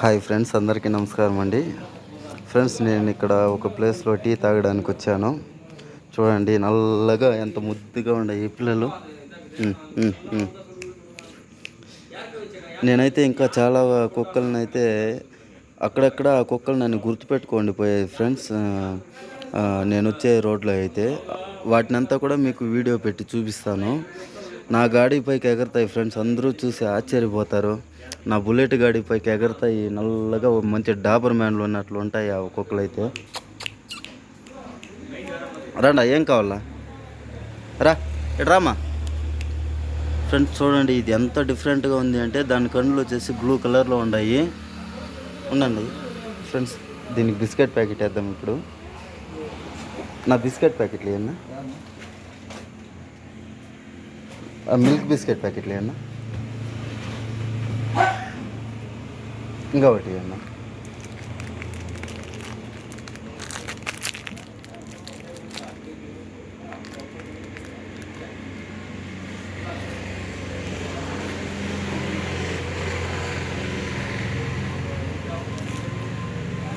Hi friends అందరికీ నమస్కారం అండి. ఫ్రెండ్స్ నేను ఇక్కడ ఒక ప్లేస్లో టీ తాగడానికి వచ్చాను. చూడండి నల్లగా ఎంత ముద్దుగా ఉండే ఈ పిల్లలు. నేనైతే ఇంకా చాలా కుక్కలను అయితే అక్కడక్కడ ఆ కుక్కలు నన్ను గుర్తుపెట్టుకోండి పోయాయి ఫ్రెండ్స్. నేను వచ్చే రోడ్లో అయితే వాటినంతా కూడా మీకు వీడియో పెట్టి చూపిస్తాను. నా గాడిపైకి ఎగరతాయి ఫ్రెండ్స్ అందరూ చూసి ఆశ్చర్యపోతారు. నా బుల్లెట్ గాడిపైకి ఎగరతాయి నల్లగా మంచి డాబర్ మ్యాన్లు ఉన్నట్లు ఉంటాయి ఆ కుక్కలు అయితే రండా ఏం కావాలా? రా రామా ఫ్రెండ్స్ చూడండి ఇది ఎంత డిఫరెంట్గా ఉంది అంటే దాని కళ్ళు వచ్చేసి బ్లూ కలర్లో ఉన్నాయి. ఉండండి ఫ్రెండ్స్ దీనికి బిస్కెట్ ప్యాకెట్ వేద్దాం ఇప్పుడు. నా బిస్కెట్ ప్యాకెట్లు ఏమన్నా? మిల్క్ బిస్కెట్ ప్యాకెట్లు ఏమన్నా ఇంకా ఒకటి అన్నా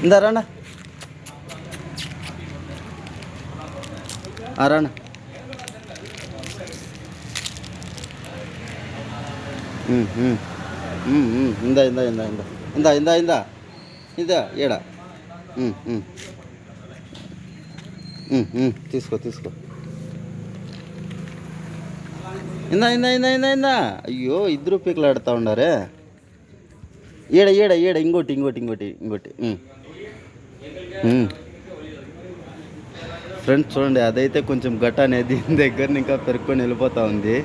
ఇందా రానా ఆ, రానా ఇందా ఇందా ఇందా ఇందా ఇందా ఇందా ఇందా ఇదా ఈడ తీసుకో తీసుకో ఇందా ఇందా ఇందా ఇందా ఇందా అయ్యో ఇద్దరు పీకలాడుతూ ఉండారే ఈడ ఈడ ఈడ ఇంకోటి ఇంకోటి ఇంకోటి ఇంకోటి ఫ్రెండ్స్ చూడండి అదైతే కొంచెం గట్ట అనేది దగ్గర ఇంకా పెరుక్కొని వెళ్ళిపోతూ ఉంది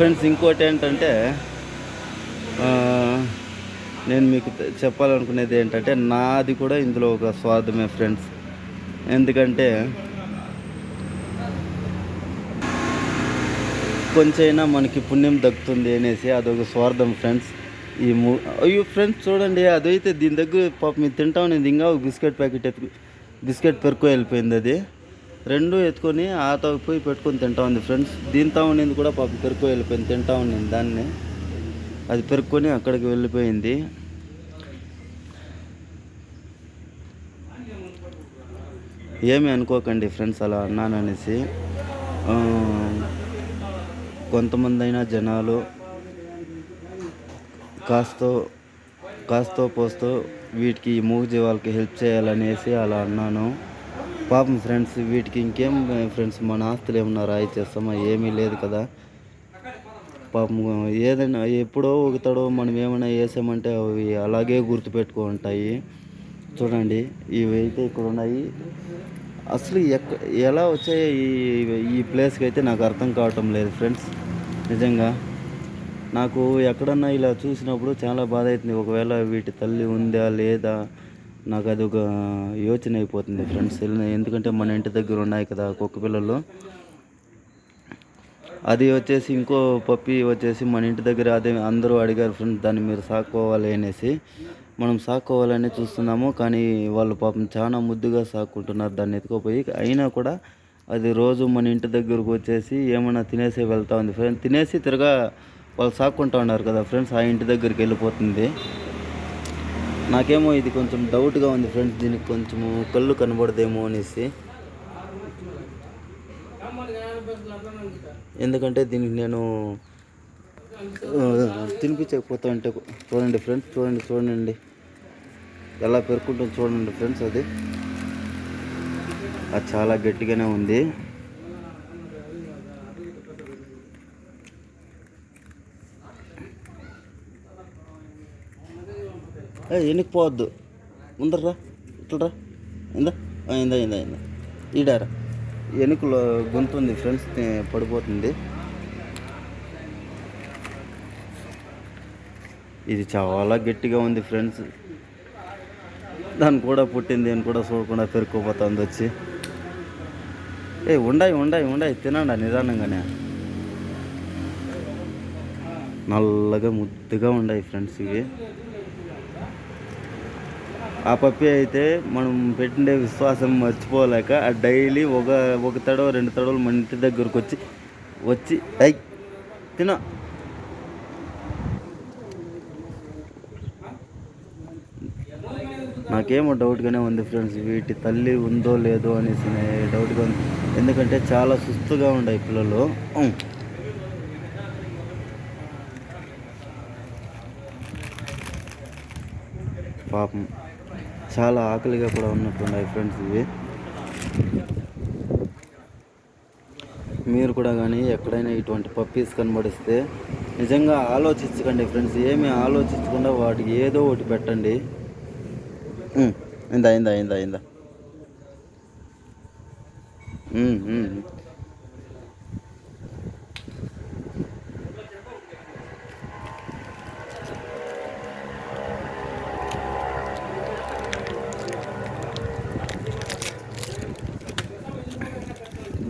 ఫ్రెండ్స్ ఇంకోటి ఏంటంటే నేను మీకు చెప్పాలనుకునేది ఏంటంటే నాది కూడా ఇందులో ఒక స్వార్థమే ఫ్రెండ్స్. ఎందుకంటే కొంచెమైనా మనకి పుణ్యం దక్కుతుంది అనేసి అదొక స్వార్థం ఫ్రెండ్స్. ఈ మూ అయ్యో ఫ్రెండ్స్ చూడండి అదైతే దీని దగ్గర పాప మీరు తింటా ఉన్నది ఇంకా ఒక బిస్కెట్ ప్యాకెట్ బిస్కెట్ పెరుకు వెళ్ళిపోయింది అది. రెండు ఎత్తుకొని ఆతో పోయి పెట్టుకొని తింటా ఉంది ఫ్రెండ్స్. దీంతో ఉండింది కూడా పాప పెరుకు వెళ్ళిపోయింది తింటా ఉండింది దాన్ని. అది పెరుక్కొని అక్కడికి వెళ్ళిపోయింది. ఏమి అనుకోకండి ఫ్రెండ్స్ అలా అన్నాను అనేసి. కొంతమంది అయినా జనాలు కాస్తో కాస్తో పోస్తో వీటికి ఈ మూగ జీవాలకి హెల్ప్ చేయాలనేసి అలా అన్నాను. పాపం ఫ్రెండ్స్ వీటికి ఇంకేం ఫ్రెండ్స్ మన ఆస్తులు ఏమన్నా రాయి చేస్తామా ఏమీ లేదు కదా. పాపం ఏదైనా ఎప్పుడో ఒక తడవ మనం ఏమైనా వేసామంటే అవి అలాగే గుర్తుపెట్టుకో ఉంటాయి. చూడండి ఇవి అయితే ఇక్కడ ఉన్నాయి. అసలు ఎక్క ఎలా వచ్చాయి ఈ ఈ ప్లేస్కి అయితే నాకు అర్థం కావటం లేదు ఫ్రెండ్స్. నిజంగా నాకు ఎక్కడన్నా ఇలా చూసినప్పుడు చాలా బాధ అవుతుంది. ఒకవేళ వీటి తల్లి ఉందా లేదా నాకు అది ఒక యోచన అయిపోతుంది ఫ్రెండ్స్. ఎందుకంటే మన ఇంటి దగ్గర ఉన్నాయి కదా కుక్క పిల్లలు. అది వచ్చేసి ఇంకో పప్పి వచ్చేసి మన ఇంటి దగ్గర అదే అందరూ అడిగారు ఫ్రెండ్స్ దాన్ని మీరు సాక్కోవాలి అనేసి. మనం సాక్కోవాలని చూస్తున్నాము కానీ వాళ్ళు పాపం చాలా ముద్దుగా సాక్కుంటున్నారు దాన్ని ఎత్తుకోపోయి. అయినా కూడా అది రోజు మన ఇంటి దగ్గరకు వచ్చేసి ఏమైనా తినేసి వెళ్తా ఉంది. ఫ్రెండ్స్ తినేసి తిరగా వాళ్ళు సాక్కుంటా ఉన్నారు కదా ఫ్రెండ్స్ ఆ ఇంటి దగ్గరికి వెళ్ళిపోతుంది. నాకేమో ఇది కొంచెం డౌట్గా ఉంది ఫ్రెండ్స్ దీనికి కొంచెము కళ్ళు కనబడదేమో అనేసి. ఎందుకంటే దీనికి నేను తినిపించకపోతా అంటే చూడండి ఫ్రెండ్స్ చూడండి చూడండి. ఎలా పెరుక్కుంటుంది చూడండి ఫ్రెండ్స్ అది. అది చాలా గట్టిగానే ఉంది. ఏ ఎనికి పోవద్దు. ముందర్రా ఇట్లరా ఇందా? ఇందా ఇందా ఇందా. ఈడారా. ఎనుకలో గొంతు ఉంది ఫ్రెండ్స్ పడిపోతుంది. ఇది చాలా గట్టిగా ఉంది ఫ్రెండ్స్. దాన్ని కూడా పుట్టింది అని కూడా చూడకుండా పెరుక్కుపోతుంది వచ్చి. ఏ ఉండాయి ఉండాయి ఉండాయి. తినండి నిదానంగానే. నల్లగా ముద్దుగా ఉన్నాయి ఫ్రెండ్స్ ఇవి. ఆ పప్పి అయితే మనం పెట్టిండే విశ్వాసం మర్చిపోలేక ఆ డైలీ ఒక ఒక తడవ రెండు తడవలు మన ఇంటి దగ్గరకు వచ్చి వచ్చి అయ్ తిన. నాకేమో డౌట్గానే ఉంది ఫ్రెండ్స్ వీటి తల్లి ఉందో లేదో అనేసి డౌట్గా ఉంది. ఎందుకంటే చాలా సుస్తుగా ఉండే పిల్లలు. పాపం. చాలా ఆకలిగా కూడా ఉన్నట్టున్నాయి ఫ్రెండ్స్ ఇవి. మీరు కూడా కానీ ఎక్కడైనా ఇటువంటి పప్పీస్ కనబడిస్తే నిజంగా ఆలోచించకండి ఫ్రెండ్స్ ఏమీ ఆలోచించకుండా వాటికి ఏదో ఒకటి పెట్టండి. ఇందా ఇందా ఇందా ఇందా.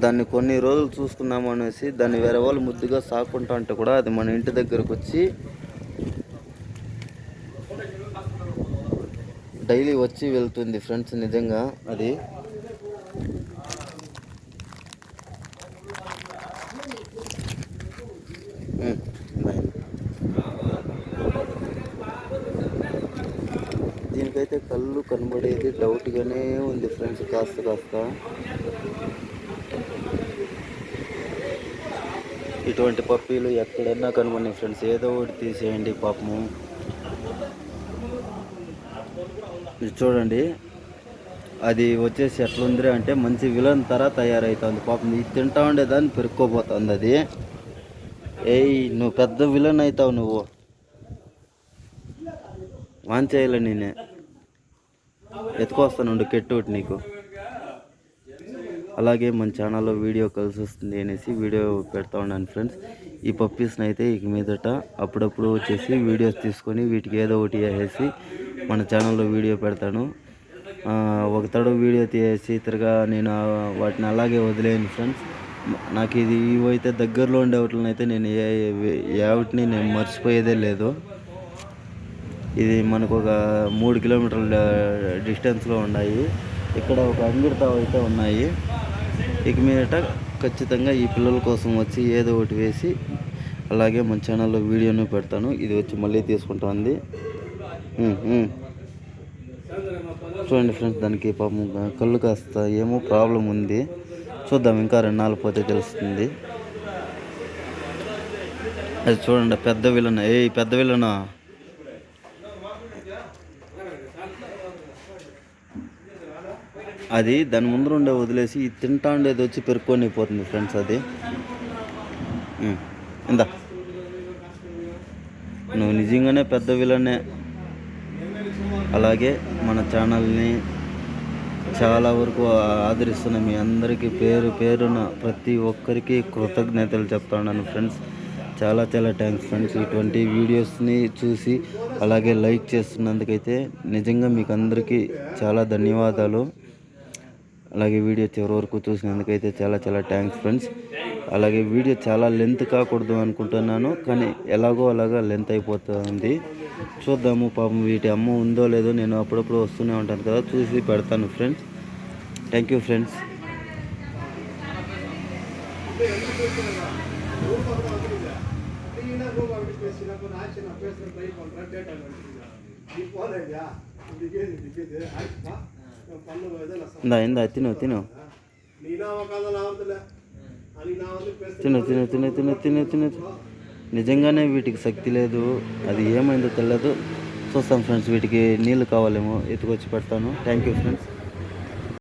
దాన్ని కొన్ని రోజులు చూసుకున్నాం అనేసి దాన్ని వేరే వాళ్ళు ముద్దుగా సాకుంటా అంటే కూడా అది మన ఇంటి దగ్గరకు వచ్చి డైలీ వచ్చి వెళ్తుంది ఫ్రెండ్స్ నిజంగా అది. దీనికైతే కళ్ళు కనబడేది డౌట్గానే ఉంది ఫ్రెండ్స్ కాస్త కాస్త. ఇటువంటి పప్పీలు ఎక్కడన్నా కనుగొని ఫ్రెండ్స్. ఏదో ఒకటి తీసేయండి పాపము. ఇది చూడండి. అది వచ్చేసి ఎట్లుంది అంటే మంచి విలన్ తర తయారవుతుంది పాపం ఇది తింటా ఉండేదాన్ని పెరుక్కోపోతుంది అది. ఏయ్ నువ్వు పెద్ద విలన్ అవుతావు నువ్వు. వాన్ చేయాలి నేనే ఎత్తుకొస్తానుండు కెట్టుటి నీకు. అలాగే మన ఛానల్లో వీడియో కలిసి వస్తుంది అనేసి వీడియో పెడతా ఉన్నాను ఫ్రెండ్స్. ఈ పప్పీస్ని అయితే ఇక మీదట అప్పుడప్పుడు వచ్చేసి వీడియోస్ తీసుకొని వీటికి ఏదో ఒకటి వేసేసి మన ఛానల్లో వీడియో పెడతాను. ఒక తడు వీడియో తీసి తిరగా నేను వాటిని అలాగే వదిలేను ఫ్రెండ్స్. నాకు ఇది ఇవైతే దగ్గరలో ఉండే వాటిని అయితే నేను ఏ ఏ వాటిని నేను మర్చిపోయేదే లేదు. ఇది మనకు ఒక మూడు కిలోమీటర్ల డిస్టెన్స్లో ఉన్నాయి. ఇక్కడ ఒక అంగిడితావు అయితే ఉన్నాయి. ఇక మీదట ఖచ్చితంగా ఈ పిల్లల కోసం వచ్చి ఏదో ఒకటి వేసి అలాగే మన ఛానల్లో వీడియోను పెడతాను. ఇది వచ్చి మళ్ళీ తీసుకుంటుంది. చూడండి ఫ్రెండ్స్ దానికి పాపం కళ్ళు కాస్త ఏమో ప్రాబ్లం ఉంది. చూద్దాం ఇంకా రెండు నాలుగు పోతే తెలుస్తుంది. అది చూడండి పెద్ద విలన ఏ పెద్ద విలనా అది దాని ముందర ఉండే వదిలేసి ఇది తింటా ఉండేది వచ్చి పెరుక్కొని పోతుంది ఫ్రెండ్స్ అది. ఇందా. నువ్వు నిజంగానే పెద్ద విలనే. అలాగే మన ఛానల్ని చాలా వరకు ఆదరిస్తున్న మీ అందరికీ పేరు పేరున ప్రతి ఒక్కరికి కృతజ్ఞతలు చెప్తాను ఫ్రెండ్స్. చాలా చాలా థ్యాంక్స్ ఫ్రెండ్స్. ఇటువంటి వీడియోస్ని చూసి అలాగే లైక్ చేస్తున్నందుకైతే నిజంగా మీకు అందరికీ చాలా ధన్యవాదాలు. అలాగే వీడియో చివరి వరకు చూసినందుకైతే చాలా చాలా థ్యాంక్స్ ఫ్రెండ్స్ అలాగే వీడియో చాలా లెంత్ కాకూడదు అనుకుంటున్నాను కానీ ఎలాగో అలాగా లెంత్ అయిపోతుంది. చూద్దాము పాపం వీటి అమ్మ ఉందో లేదో నేను అప్పుడప్పుడు వస్తూనే ఉంటాను కదా చూసి పెడతాను ఫ్రెండ్స్ థ్యాంక్ యూ ఫ్రెండ్స్ ఇందా ఇందా తిను తిను. తిను తిను తిను తిను తిను తిను. నిజంగానే వీటికి శక్తి లేదు. అది ఏమైందో తెలియదు చూస్తాం ఫ్రెండ్స్ వీటికి నీళ్ళు కావాలేమో ఎత్తుకొచ్చి పెడతాను. Thank you friends.